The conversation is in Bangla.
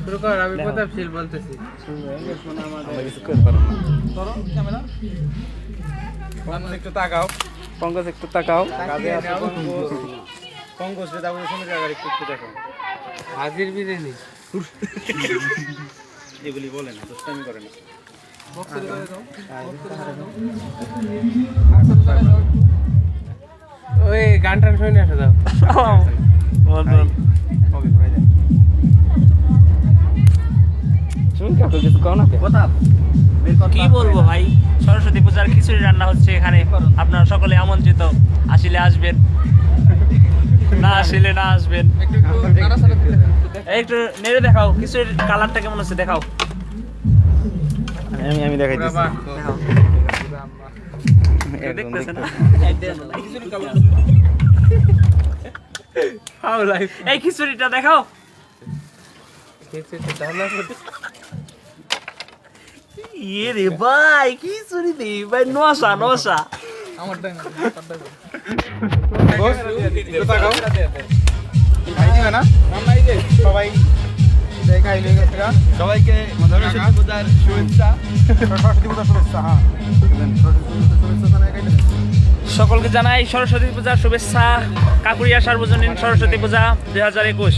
শুরু কর আমি বলতেছি। একটু তাকাও। পঙ্কজ একটু তাকাও। কাজে আছে পঙ্কজ। রে তারপরে সঙ্গে জায়গার একটু একটু দেখো। হাজির বিরিয়ানি। এগুলি বলে না দুষ্টামি করে না। ওই গান টান শুনে আসে দাও কাকু কিছু কও না কি? বলব ভাই? সরস্বতী পূজার খিচুড়ি রান্না হচ্ছে এখানে। আপনারা সকলে আমন্ত্রিত। আসলে আসবেন। না আসলে না আসবেন। একটু নেড়ে দেখাও খিচুড়ির কালারটা কেমন হচ্ছে দেখাও। আমি আমি দেখাই দিচ্ছি। এই খিচুড়িটা দেখাও। ইয়ে রে ভাই খিচুড়ি দে ভাই কাইলে সকলকে জানাই সরস্বতী পূজার শুভেচ্ছা কাকুরিয়া সার্বজনীন সরস্বতী পূজা, দুই হাজার একুশ।